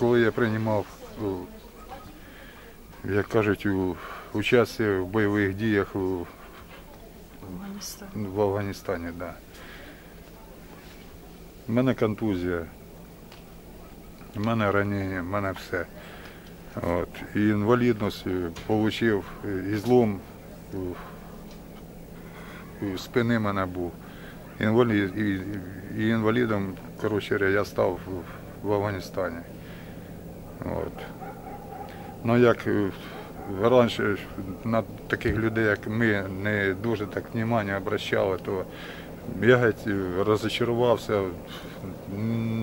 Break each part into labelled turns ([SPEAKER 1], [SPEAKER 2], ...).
[SPEAKER 1] коли я приймав, як кажуть, у участі в бойових діях у, в Афганістані, да. У мене контузія, у мене ранення, у мене все. От. І інвалідність отримав, і злом спини мене був. Інвалід, і, і інвалідом, коротше, я став в, в Афганістані. Ну як е, раніше на таких людей, як ми, не дуже так внимання обращали, то я розочарувався,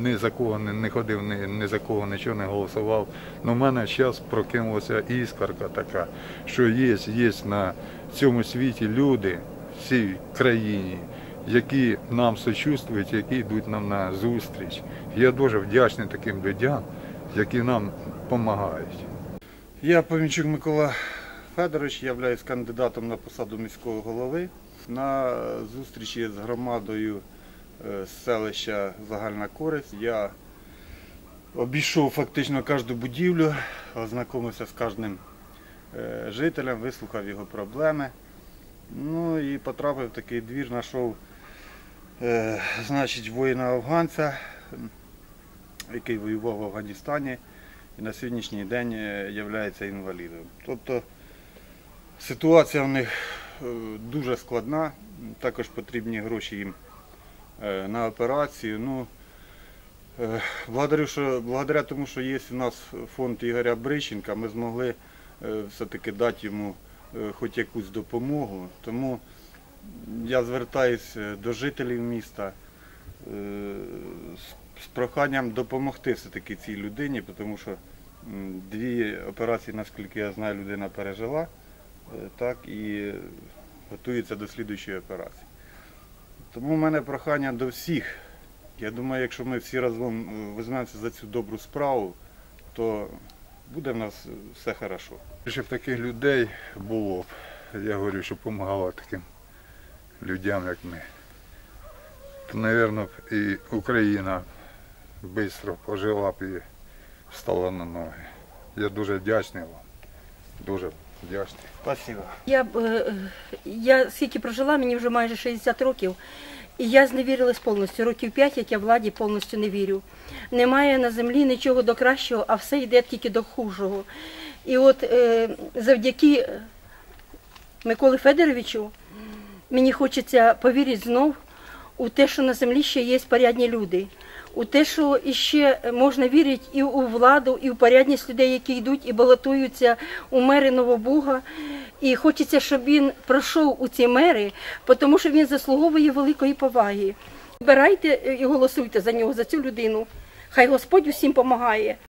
[SPEAKER 1] ні за кого не, ходив, ні, за кого нічого не голосував. Ну, в мене зараз прокинулася іскорка така, що є, є на цьому світі люди в цій країні, які нам сочувствують, які йдуть нам на зустріч. Я дуже вдячний таким людям, які нам допомагають.
[SPEAKER 2] Я Помінчук Микола Федорович, являюсь кандидатом на посаду міського голови. На зустрічі з громадою е, селища Загальна Користь я обійшов фактично кожну будівлю, ознайомився з кожним е, жителем, вислухав його проблеми. Ну і потрапив в такий двір, знайшов е, значить, воїна-афганця, який воював в Афганістані і на сьогоднішній день є інвалідом. Тобто ситуація в них е, дуже складна, також потрібні гроші їм е, на операцію. Ну, е, благодарю, що, благодаря тому, що є у нас фонд Ігоря Бриченка, ми змогли е, все-таки дати йому е, хоч якусь допомогу. Тому я звертаюся до жителів міста е, з- з проханням допомогти все-таки цій людині, тому що дві операції, наскільки я знаю, людина пережила, е, так і готується до слідуючої операції. Тому в мене прохання до всіх. Я думаю, якщо ми всі разом е, візьмемося за цю добру справу, то буде в нас все хорошо.
[SPEAKER 1] Щоб таких людей було б, я говорю, що допомагало таким людям, як ми. То, мабуть, і Україна швидко пожила б і встала на ноги. Я дуже вдячний вам. Дуже вдячний.
[SPEAKER 2] Спасибо.
[SPEAKER 3] Я, е, я скільки прожила, мені вже майже 60 років, і я зневірилась повністю. Років 5, як я владі повністю не вірю. Немає на землі нічого до кращого, а все йде тільки до хужого. І от е, завдяки Миколі Федоровичу мені хочеться повірити знов у те, що на землі ще є порядні люди. У те, що іще можна вірити і у владу, і в порядність людей, які йдуть і балотуються у мери Новобуга. І хочеться, щоб він пройшов у ці мери, тому що він заслуговує великої поваги. Вибирайте і голосуйте за нього, за цю людину. Хай Господь усім допомагає.